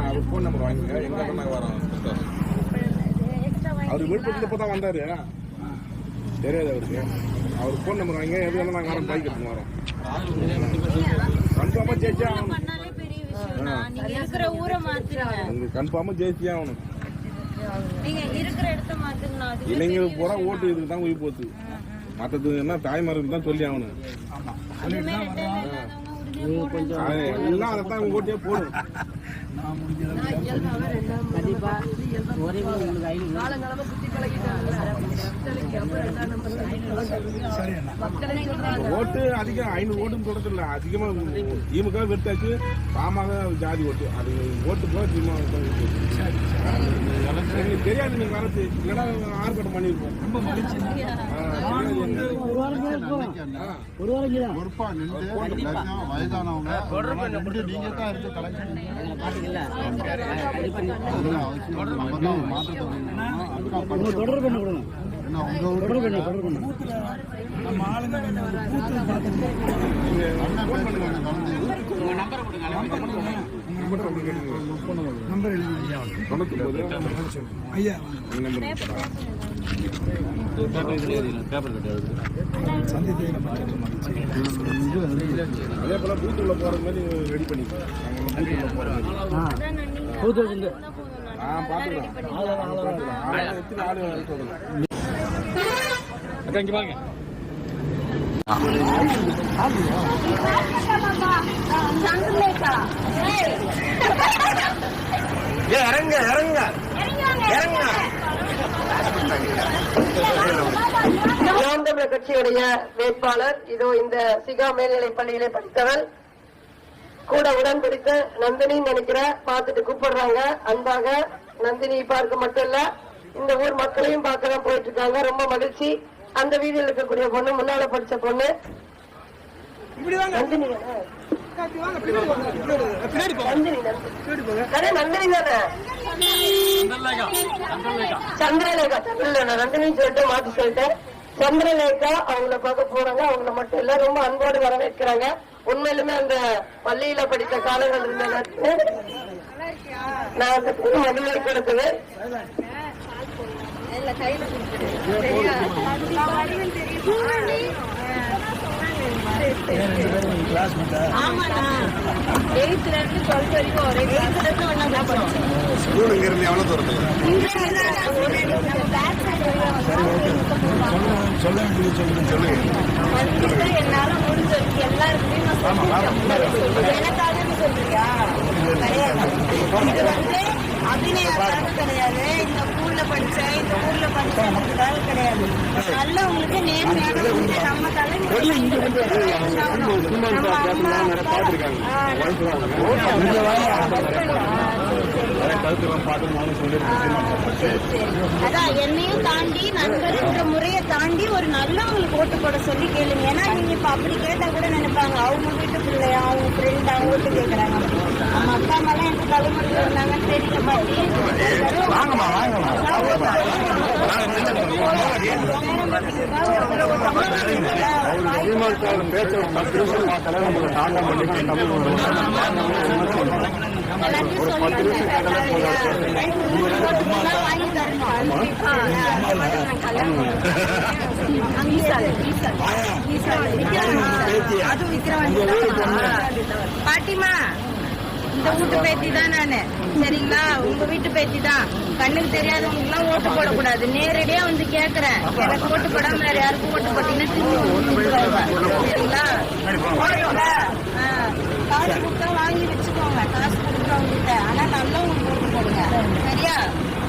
Number வாங்கிங்க எங்க இருந்து நாங்க வரோம் அவர் விழுப்புரத்துல இப்போ தான் வந்தாரு. தெரியாது அவருக்கு. அவர் ஃபோன் நம்பர் வாங்க எது வேணா நாங்கள் வரோம். பைக் எடுத்துன்னு வரோம். கன்ஃபார்மாக ஜெயிச்சே ஆகணும். பண்ணாலே பெரிய விஷயம் தான் நீங்க இருக்கிற ஊரை மாத்துங்க. உங்களுக்கு கன்ஃபார்மாக ஜெயிச்சே ஆகணும். நீங்க இருக்கிற இடத்த மாத்துங்க அது இளைஞருக்கு பூரா ஓட்டு இதுக்கு தான் உயிர் போகுது மற்றது என்ன தாய்மாருக்கு தான் சொல்லி ஆகணும். அது எல்லாம் அதை தான் ஓட்டே போடும். ஓட்டு அதிகம் ஐநூறு ஓட்டுன்னு இல்ல அதிகமா திமுக வெறுத்தாச்சு பாமக ஜாதி ஓட்டு. அது ஓட்டு போக திமுக தெரியாது நீங்க வரது இல்லைன்னா ஆர்ப்பாட்டம் பண்ணிருப்போம். ரொம்ப மகிழ்ச்சி. பொறுப்பா நின்று எல்லாத்தையும் வயதானவங்க நீங்க தான் இருந்து தொடர்பு உங்க நம்ம ஆளுங்க கொஞ்சம் ஒரு கூத்து பார்த்துட்டு அண்ணன் பேசுறாங்க கலந்து நம்பர் ஐயா சந்தித்து அதே போல பூத்துள்ள போற மாதிரி ரெடி பண்ணிக்கலாம் நான் ஆ பாத்துக்கலாம் ஆளு எத்தனை ஆளு கட்சியுடைய வேட்பாளர் இதோ இந்த சிகா மேல்நிலை பள்ளியிலே படித்தவர் கூட உடன் பிடித்த நந்தினி நினைக்கிற பார்த்துட்டு கூப்பிடுறாங்க. அன்பாக நந்தினி பார்க்க மட்டும் இல்ல இந்த ஊர் மக்களையும் பார்க்க தான் போயிட்டு இருக்காங்க. ரொம்ப மகிழ்ச்சி. அந்த வீதியில் இருக்கக்கூடிய பொண்ணு முன்னால படிச்ச பொண்ணு. நந்தினி தானே? நந்தினி தானே? சந்திரலேகா இல்ல நான் நந்தினி சொல்லிட்டு மாத்தி சொல்லிட்டேன். சந்திரலேகா அவங்கள பார்க்க போறாங்க. அவங்கள மட்டும் இல்ல ரொம்ப அன்போடு வரவேற்கிறாங்க. உண்மையிலுமே அந்த பள்ளியில படித்த காலங்கள் இருந்த நான் மகிழ்ச்சி கொடுத்தது இல்ல கையில. ஸ்கூல் இங்க இருந்து எவ்வளவு தூரத்துல சொல்ல வேண்டியது சொல்லுங்க. வந்துட்டு என்னால முடிஞ்ச எல்லாருக்குமே நான் சொல்லிட்டேன். எனக்காகன்னு சொல்றியா? கிடையாது. இது வந்து அபிநயக்காக கிடையாது. இந்த ஊர்ல ஊர்ல படிச்சேன் கிடையாது. நல்ல உங்களுக்கு நேர்மையான உங்களுக்கு நம்ம நம்ம அம்மா, சரி. அதான் என்னையும் தாண்டி நண்பர்ன்ற முறையை தாண்டி ஒரு நல்லவங்களுக்கு ஓட்டு போட சொல்லி கேளுங்க. ஏன்னா நீங்க இப்ப அப்படி கேட்டா கூட நினைப்பாங்க அவங்க வீட்டு பிள்ளையா அவங்க ஃப்ரெண்டா ஓட்டு நம்ம அப்பா அம்மா எல்லாம் எந்த தலைமுறையில இருந்தாங்கன்னு தெரியல பாட்டி. வாங்கி பாட்டிமா இந்த வீட்டு பேத்தி தான் நானு சரிங்களா உங்க வீட்டு பேத்தி தான் கண்ணுக்கு தெரியாதவங்க எல்லாம் ஓட்டு போடக்கூடாது நேரடியா வந்து கேக்குறேன் எனக்கு ஓட்டு போடாம வேற யாருக்கும் ஓட்டு போட்டீங்கன்னா சரிங்களா போடுறீங்களா? ஆ. காசு கொடுத்தா வாங்கி வச்சுக்கோங்க காசு கொடுக்குறவங்க கிட்ட ஆனா நல்லவங்களுக்கு ஓட்டு போடுங்க சரியா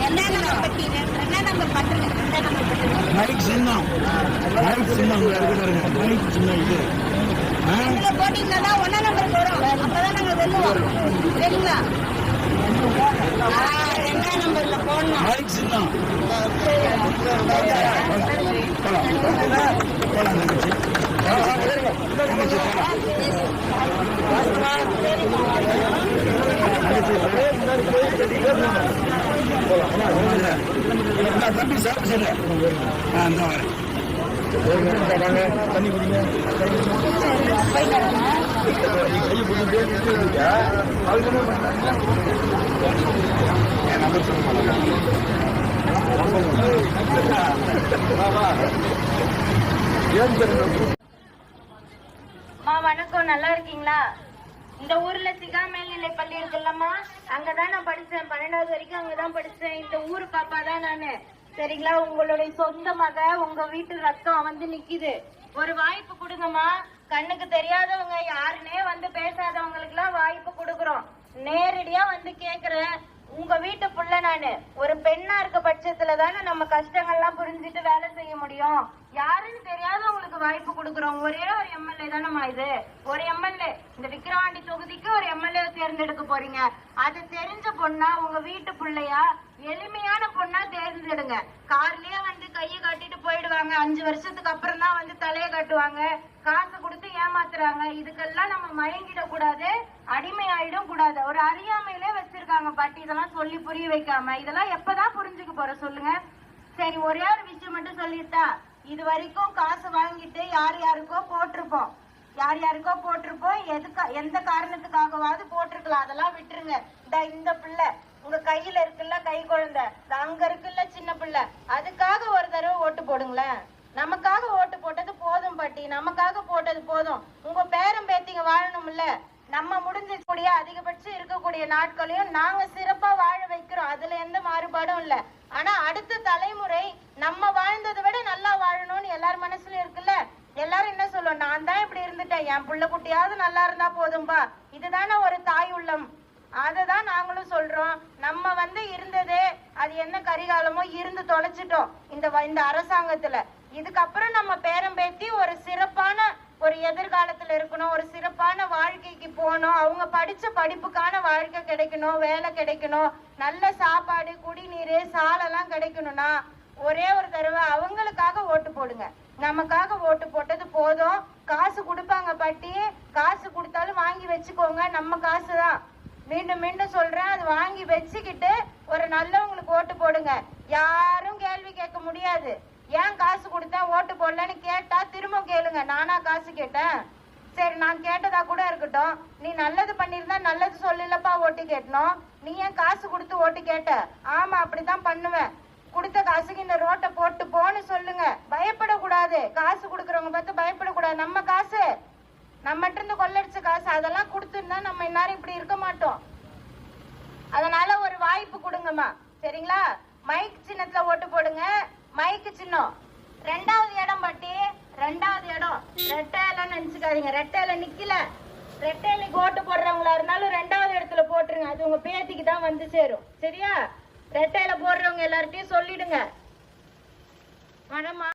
என்ன நம்பர் பத்தி என்ன நம்பர் பண்றது என்ன நம்பர் பண்றது மைக் சின்னம் மைக் சின்னம் இருக்கு சின்னம் இது போட்டீங்கன்னா ஒன்னா நம்பருக்கு வரும் அப்பதான் நாங்க வெல்லுவோம் சரிங்களா ரெண்டாம் நம்பர்ல போடணும் மைக் சின்னம் போலாம் போலாம் தம்பி சார் சொல்லு ஆ இந்த வரேன் தண்ணி குடிங்க அம்மா வணக்கம். நல்லா இருக்கீங்களா? இந்த ஊர்ல சிகா மேல்நிலை பள்ளி இருக்குல்லம்மா. அங்கதான் நான் படிச்சேன். பன்னெண்டாவது வரைக்கும் அங்கதான் படிச்சேன். இந்த ஊர் பாப்பா தான் நானு. சரிங்களா? உங்களுடைய சொந்த மக உங்க வீட்டு ரத்தம் வந்து நிக்குது. ஒரு வாய்ப்பு கொடுங்கம்மா. கண்ணுக்கு தெரியாதவங்க யாருன்னே வந்து பேசாதவங்களுக்கு எல்லாம் வாய்ப்பு கொடுக்குறோம். நேரடியா வந்து கேக்குறேன். உங்க வீட்டு புள்ள நானு. ஒரு பெண்ணா இருக்க பட்சத்துல தானே நம்ம கஷ்டங்கள்லாம் புரிஞ்சுட்டு வேலை செய்ய முடியும். யாருன்னு தெரியாதவங்களுக்கு வாய்ப்பு கொடுக்குறோம். ஒரே ஒரு எம்எல்ஏ தானம்மா இது. ஒரு எம்எல்ஏ இந்த விக்கிரவாண்டி தொகுதிக்கு ஒரு எம்எல்ஏ தேர்ந்தெடுக்க போறீங்க. அது தெரிஞ்ச பொண்ணா உங்க வீட்டு பிள்ளையா? எளிமையான பொண்ணா தேர்ந்தெடுங்க. கார்லயே வந்து கையை கட்டிட்டு போயிடுவாங்க. அஞ்சு வருஷத்துக்கு அப்புறம் தான் வந்து தலையை கட்டுவாங்க. காசு கொடுத்து ஏமாத்துறாங்க. இதுக்கெல்லாம் நம்ம மயங்கிட கூடாது. அடிமை ஆயிடும் கூடாது. ஒரு அறியாமையிலே வச்சிருக்காங்க பாட்டி. இதெல்லாம் சொல்லி புரிய வைக்காம. இதெல்லாம் எப்பதான் புரிஞ்சுக்க போற சொல்லுங்க. சரி ஒரே ஒரு விஷயம் மட்டும் சொல்லிட்டா. இது வரைக்கும் காசு வாங்கிட்டு யார் யாருக்கோ போட்டிருப்போம். யார் யாருக்கோ போட்டிருப்போம். எதுக்கா எந்த காரணத்துக்காகவாவது போட்டிருக்கலாம். அதெல்லாம் விட்டுருங்க. இந்த இந்த பிள்ளை. உங்க கையில இருக்குல்ல கை குழந்தை. அங்க இருக்குல்ல சின்ன பிள்ளை. அதுக்காக ஒரு தடவை ஓட்டு போடுங்களேன். நமக்காக ஓட்டு போட்டது போதும் பாட்டி. நமக்காக போட்டது போதும். உங்க பேரம் பேத்திங்க வாழணும்ல. நம்ம முடிஞ்சக்கூடிய அதிகபட்சம் இருக்கக்கூடிய நாட்களையும் நாங்க சிறப்பா வாழ வைக்கிறோம். அதுல எந்த மாறுபாடும் இல்ல. ஆனா அடுத்த தலைமுறை நம்ம வாழ்ந்ததை விட நல்லா எல்லார் மனசுலயும் இருக்குல்ல? எல்லாரும் என்ன சொல்லுவோம் நான் தான் இப்படி இருந்துட்டேன். என் புள்ள குட்டியாவது நல்லா இருந்தா போதும்பா. இதுதானே ஒரு தாய் உள்ளம். அததான் நாங்களும் சொல்றோம். நம்ம வந்து இருந்தது அது என்ன கரிகாலமோ இருந்து தொலைச்சிட்டோம். இந்த வ- இந்த அரசாங்கத்துல. இதுக்கப்புறம் நம்ம பேரம் பேத்தி ஒரு சிறப்பான ஒரு எதிர்காலத்துல இருக்கணும். ஒரு சிறப்பான வாழ்க்கைக்கு போகணும். அவங்க படிச்ச படிப்புக்கான வாழ்க்கை கிடைக்கணும். வேலை கிடைக்கணும். நல்ல சாப்பாடு குடிநீர் சாலெல்லாம் கிடைக்கணும்னா ஒரே ஒரு தடவை அவங்களுக்காக ஓட்டு போடுங்க. நமக்காக ஓட்டு போட்டது போதும். காசு கொடுப்பாங்க பாட்டி. காசு கொடுத்தாலும் வாங்கி வச்சுக்கோங்க. நம்ம காசு தான் மீண்டும் மீண்டும் சொல்றேன். அது வாங்கி வச்சுக்கிட்டு ஒரு நல்லவங்களுக்கு ஓட்டு போடுங்க. யாரும் கேள்வி கேட்க முடியாது. ஏன் காசு கொடுத்தேன் ஓட்டு போடலன்னு கேட்டா திரும்ப கேளுங்க. நானா காசு கேட்டேன். சரி நான் கேட்டதா கூட இருக்கட்டும். நீ நல்லது பண்ணிருந்தா நல்லது சொல்லலப்பா ஓட்டு கேட்டணும். நீ ஏன் காசு கொடுத்து ஓட்டு கேட்ட? ஆமா அப்படிதான் பண்ணுவேன். கொடுத்த காசுக்கு இந்த ரோட்டை போட்டு போன்னு சொல்லுங்க. பயப்படக்கூடாது. காசு கொடுக்கறவங்க பார்த்து பயப்படக்கூடாது. நம்ம காசு நம்மகிட்ட இருந்து கொள்ளடிச்ச காசு அதெல்லாம் கொடுத்துருந்தா நம்ம இந்நேரம் இப்படி இருக்க மாட்டோம். அதனால ஒரு வாய்ப்பு கொடுங்கம்மா. சரிங்களா? மைக் சின்னத்துல ஓட்டு போடுங்க. மைக்கு சின்னம். ரெண்டாவது இடம் பாட்டி. ரெண்டாவது இடம். ரெட்டையில நினைச்சுக்காதீங்க. ரெட்டையில நிக்கல. ரெட்டையிலைக்கு ஓட்டு போடுறவங்களா இருந்தாலும் ரெண்டாவது இடத்துல போட்டுருங்க. அது உங்க பேத்திக்கு தான் வந்து சேரும். சரியா? ரெட்டையில போடுறவங்க எல்லார்ட்டையும் சொல்லிடுங்க. வரமா